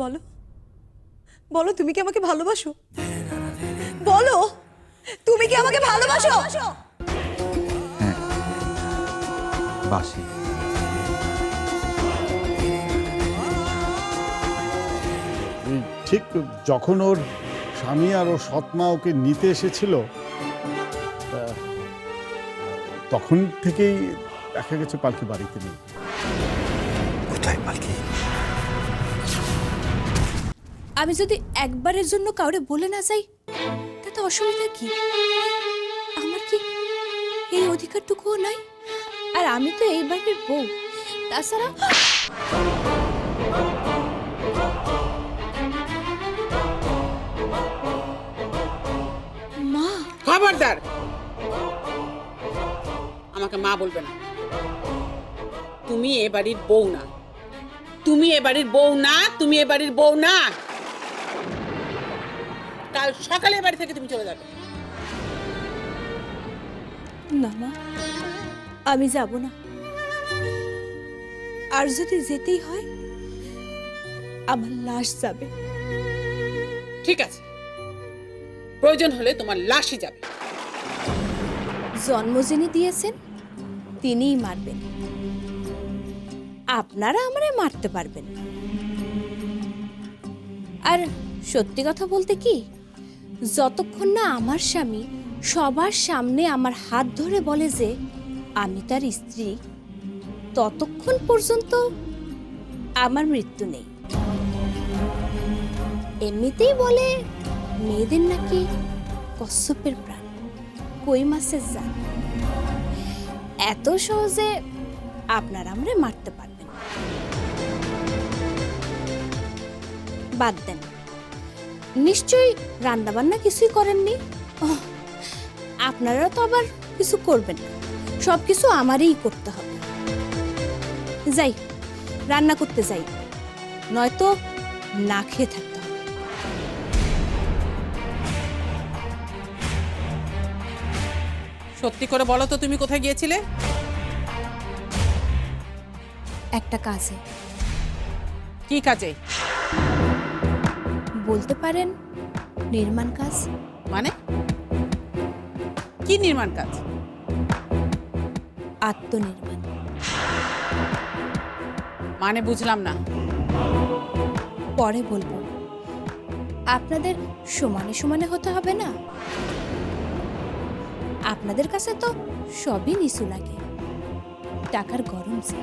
বলো। বলো তুমি কি আমাকে ভালোবাসো? বলো তুমি কি আমাকে ভালোবাসো? হ্যাঁ। বাসি ঠিক যখন ওর স্বামী আর ওর সৎমা ওকে নিতে এসেছিল তখন থেকেই দেখা গেছে পালকি বাড়িতে নেই। কোথায় পালকি? আমি যদি একবারের জন্য কাউরে বলে না যাই তাতে অসুবিধা কি? আমার কি এই অধিকারটুকুও নাই? আর আমি তো এই বাড়ির বউ তাছাড়া খবরদার। আমাকে মা বলবে না। তুমি এ বাড়ির বউ না। তুমি এ বাড়ির বউ না তুমি এ বাড়ির বউ না। কাল সকালে এ বাড়ি থেকে তুমি চলে যাবে। না মা আমি যাব না। আর যদি যেতেই হয় আমার লাশ যাবে। ঠিক আছে। প্রয়োজন হলে তোমার লাশই যাবে। জন্ম যিনি দিয়েছেন, তিনিই মারবেন। আপনারা আমারে মারতে পারবেন। আর সত্যি কথা বলতে কি, যতক্ষণ না আমার স্বামী সবার সামনে আমার হাত ধরে বলে যে আমি তার স্ত্রী, ততক্ষণ পর্যন্ত আমার মৃত্যু নেই। এমনিতেই বলে মেয়েদের নাকি কশ্যপের প্রাণ। কই মাছের জান এত সহজে আপনারা আমরা মারতে পারবেন বাদ দেন। নিশ্চয়ই রান্নাবান্না কিছুই করেননি? আপনারা তো আবার কিছু করবেন না। সব কিছু আমারই করতে হবে। যাই, রান্না করতে যাই। নয়তো না খেয়ে থাকতে সত্যি করে বলো তো তুমি কোথায় গিয়েছিলে? একটা কাজে। কি কাজে? বলতে পারেন নির্মাণ কাজ। মানে? কি নির্মাণ কাজ? আত্মনির্মাণ। মানে বুঝলাম না। পরে বলব। আপনাদের সমানে সমানে হতে হবে না? আপনাদের কাছে তো সবই নিচু লাগে টাকার গরম যে।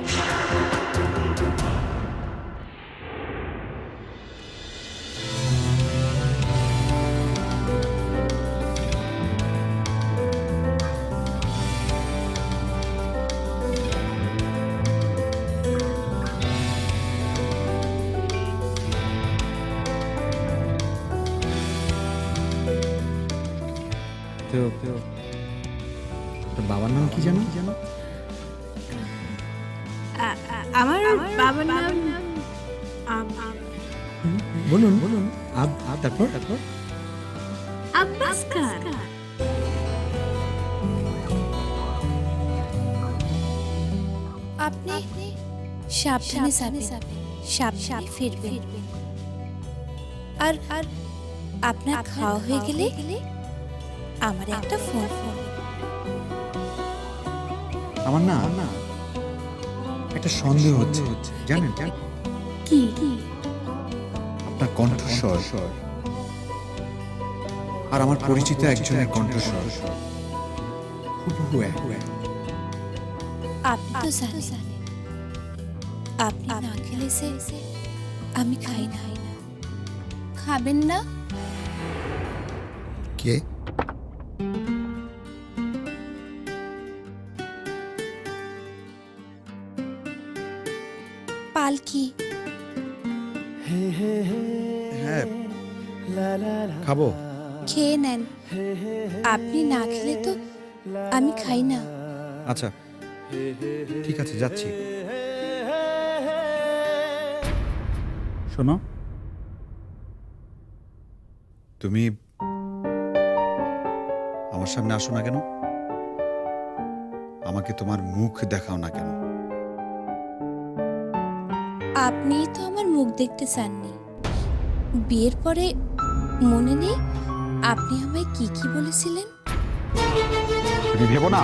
আমার বাবার নাম বলুন বলুন। আব তারপর তারপর? আব্বাস খান আপনি সাবধানে যাবেন। সাবধানে ফিরবেন। আর আর আপনার খাওয়া হয়ে গেলে আমার একটা ফোন ফোন। আমার না না একটা সন্দেহ হচ্ছে। জানেন? কি কি? আপনার কণ্ঠস্বর। আর আমার পরিচিত একজনের কণ্ঠস্বর। হুবহু এক। আপনি তো জানেন। আপনি না খেলে সে আমি খাই না। খাবেন না? কে? পালকি। হ্যাঁ। খাব? খেয়ে নেন। আপনি না খেলে তো আমি খাই না। আচ্ছা ঠিক আছে যাচ্ছি। শোনো। তুমি আমার সামনে আসো না কেন? আমাকে তোমার মুখ দেখাও না কেন? আপনি তো আমার মুখ দেখতে চাননি। বিয়ের পরে মনে নেই আপনি আমায় কি কি বলেছিলেন? তুমি ভেবো না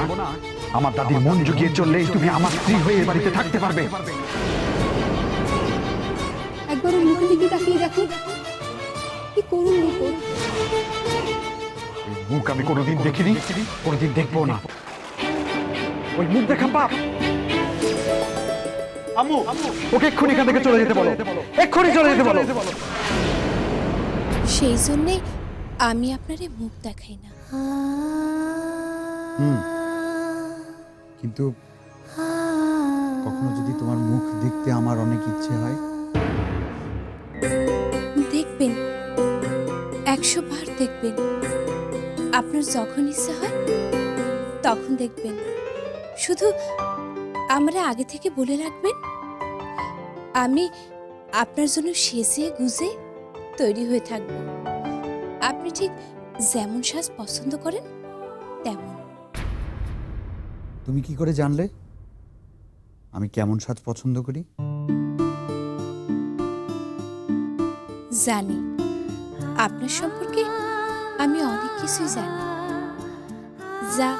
আমার দাদির মন জুগিয়ে চললেই তুমি আমার স্ত্রী হয়ে এ বাড়িতে থাকতে পারবে। একবার ওর মুখের দিকে তাকিয়ে দেখো। কি করুন মুখ মুখ আমি কোনোদিন দেখিনি কোনোদিন দেখব না। ওই মুখ দেখা পাপ আম্মু ওকে এক্ষুনি এখান থেকে চলে যেতে বলো। এক্ষুনি চলে যেতে বলো। সেই জন্যে আমি আপনারে মুখ দেখাই না। হুম। কিন্তু কখনো যদি তোমার মুখ দেখতে আমার অনেক ইচ্ছে হয়? দেখবেন একশো বার দেখবেন। আপনার যখন ইচ্ছে হয় তখন দেখবেন। শুধু আমরা আগে থেকে বলে রাখবেন? আমি আপনার জন্য সেজে গুজে তৈরি হয়ে থাকব। আপনি ঠিক যেমন সাজ পছন্দ করেন তেমন। তুমি কি করে জানলে? আমি কেমন সাজ পছন্দ করি? জানি। আপনার সম্পর্কে আমি অনেক কিছুই জানি। যা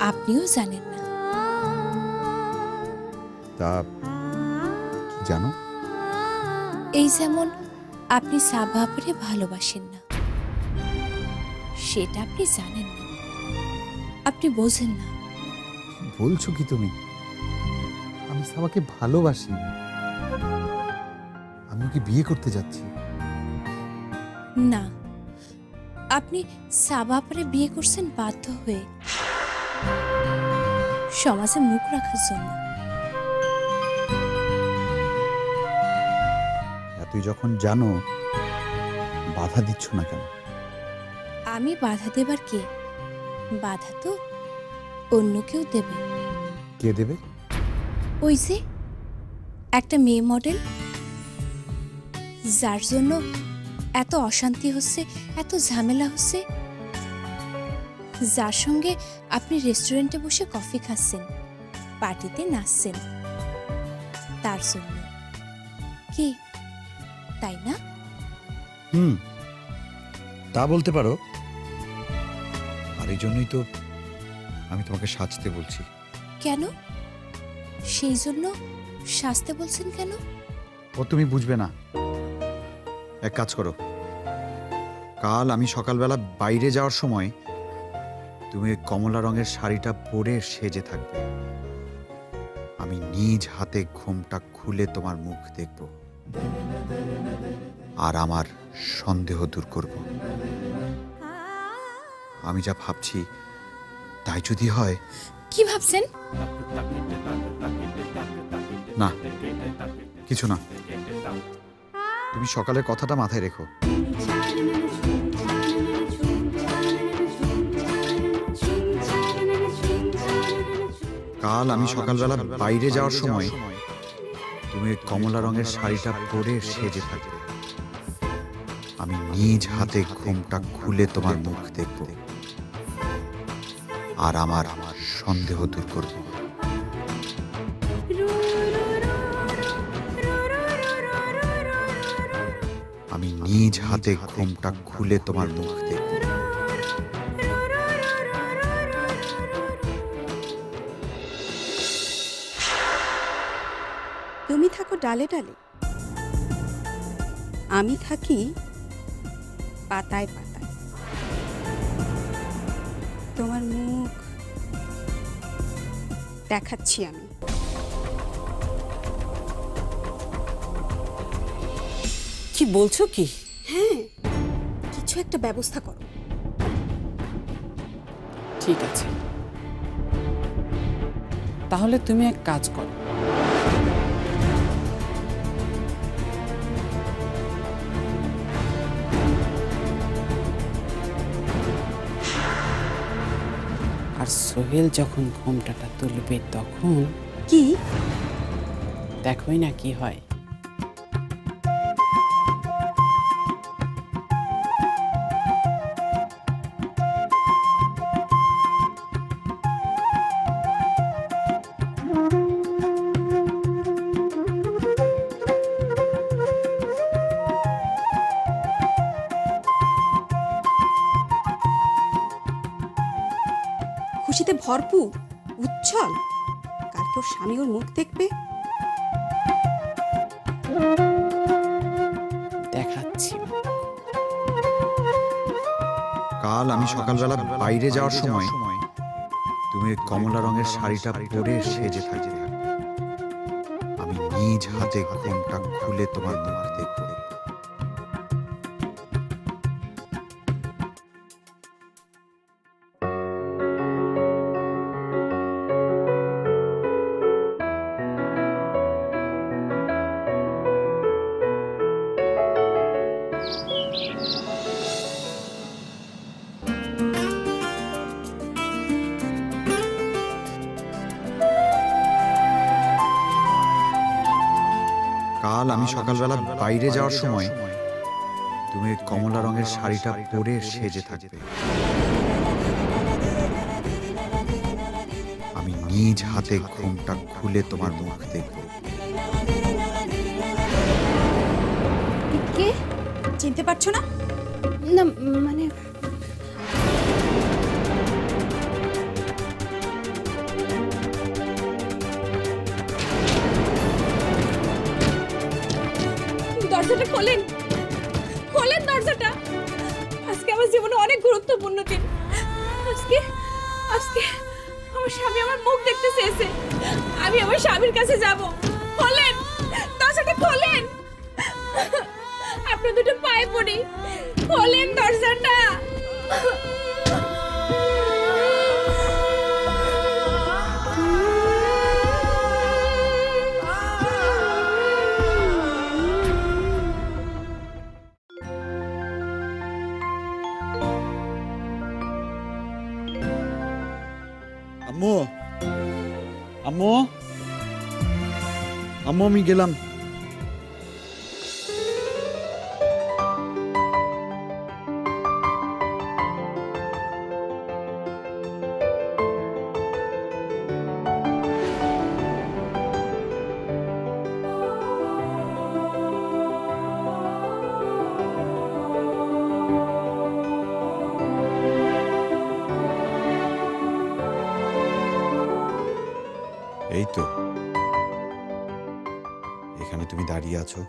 আপনিও জানেন। তা জানো? এই যেমন আপনি সাবাপরে ভালোবাসেন না সেটা আপনি জানেন না। আপনি বোঝেন না। বলছো কি তুমি? আমি সাবাকে ভালোবাসি। আমি কি বিয়ে করতে যাচ্ছি? না আপনি সাবাপরে বিয়ে করছেন বাধ্য হয়ে। সমাজে মুখ রাখার জন্য। যখন জানো বাধা দিচ্ছ না কেন? আমি বাধা দেবার কে? বাধা তো অন্য কেউ দেবে। কে দেবে? ওই যে একটা মেয়ে মডেল যার জন্য এত অশান্তি হচ্ছে এত ঝামেলা হচ্ছে। যার সঙ্গে আপনি রেস্টুরেন্টে বসে কফি খাচ্ছেন পার্টিতে নাচছেন তার জন্য। কি? তাই না? হুম তা বলতে পারো। আর এই জন্যই তো আমি তোমাকে সাজতে বলছি। কেন? সেই জন্য সাজতে বলছেন কেন? ও তুমি বুঝবে না। এক কাজ করো। কাল আমি সকালবেলা বাইরে যাওয়ার সময় তুমি ওই কমলা রঙের শাড়িটা পরে সেজে থাকবে। আমি নিজ হাতে ঘুমটা খুলে তোমার মুখ দেখব। আর আমার সন্দেহ দূর করব। আমি যা ভাবছি তাই যদি হয়। কি ভাবছেন? না কিছু না। তুমি সকালের কথাটা মাথায় রেখো। কাল আমি সকালবেলা বাইরে যাওয়ার সময় তুমি কমলা রঙের শাড়িটা পরে সেজে থাকবে। আমি নিজ হাতে ঘুমটা খুলে তোমার মুখ দেখব আর আমার আমার সন্দেহ দূর করব। আমি নিজ হাতে ঘুমটা খুলে তোমার মুখ দেখব। তুমি থাকো ডালে ডালে। আমি থাকি পাতায় পাতায়। তোমার মুখ দেখাচ্ছি আমি। কি বলছো কি? হ্যাঁ কিছু একটা ব্যবস্থা করো। ঠিক আছে। তাহলে তুমি এক কাজ করো। সোহেল যখন ঘোমটাটা তুলবে তখন কি? দেখোই না কি হয়। ভরপুর উচ্ছল। কালকে ওর স্বামী ওর মুখ দেখবে? দেখাচ্ছি। কাল আমি সকালবেলা বাইরে যাওয়ার সময় তুমি ওই কমলা রঙের শাড়িটা পরে সেজে থাকবে। আমি নিজ হাতে ঘোমটা খুলে তোমার মুখ দেখব। সকালবেলা বাইরে যাওয়ার সময় তুমি ওই কমলা রঙের শাড়িটা পরে সেজে থাকবে। আমি নিজ হাতে ঘুমটা খুলে তোমার মুখ দেখব। কে? চিনতে পারছ না? না মানে দরজাটা খোলেন। খোলেন দরজাটা। আজকে আমার জীবনে অনেক গুরুত্বপূর্ণ দিন। আজকে আজকে আমার স্বামী আমার মুখ দেখতে চেয়েছে। আমি আমার স্বামীর কাছে যাব। খোলেন, দরজাটা খোলেন। আপনার দুটো পায়ে পড়ি। খোলেন দরজাটা। আম্মু আম্মু আম্মু আমি এই তো। এখানে তুমি দাঁড়িয়ে আছো।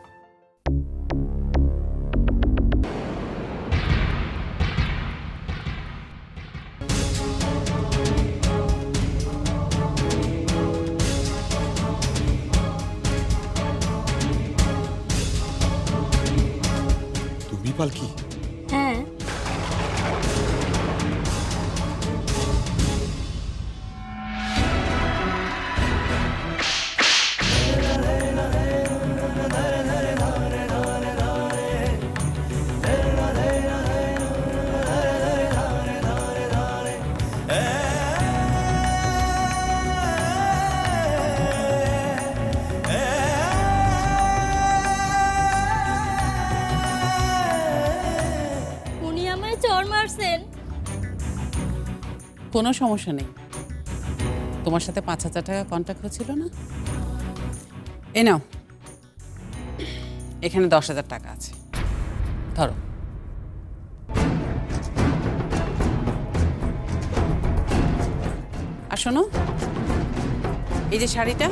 চর মারছেন কোনো সমস্যা নেই। তোমার সাথে পাঁচ হাজার টাকা কন্ট্যাক্ট হয়েছিল না? এ নাও। এখানে দশ হাজার টাকা আছে। ধরো। আর শোনো, এই যে শাড়িটা,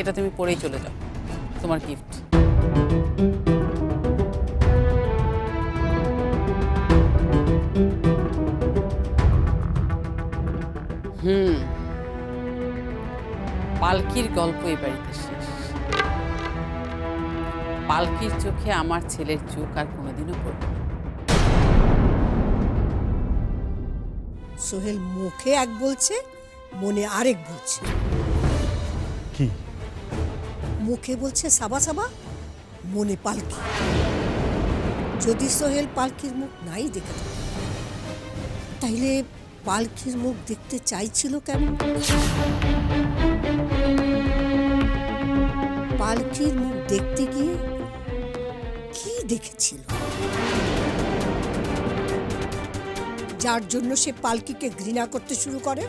এটা তুমি পরেই চলে যাও। তোমার গিফট পালকির গল্প এই বাড়িতে শেষ। পালকির চোখে আমার ছেলের চোখ আর কোনোদিনও পড়বে না। সোহেল মুখে এক বলছে মনে আরেক বলছে। কি? মুখে বলছে সাবা সাবা মনে পালকি। যদি সোহেল পালকির মুখ নাই দেখে তাইলে পালকির মুখ দেখতে চাইছিল কেন পালকির মুখ দেখতে গিয়ে কি দেখেছিল? যার জন্য সে পালকিকে ঘৃণা করতে শুরু করে।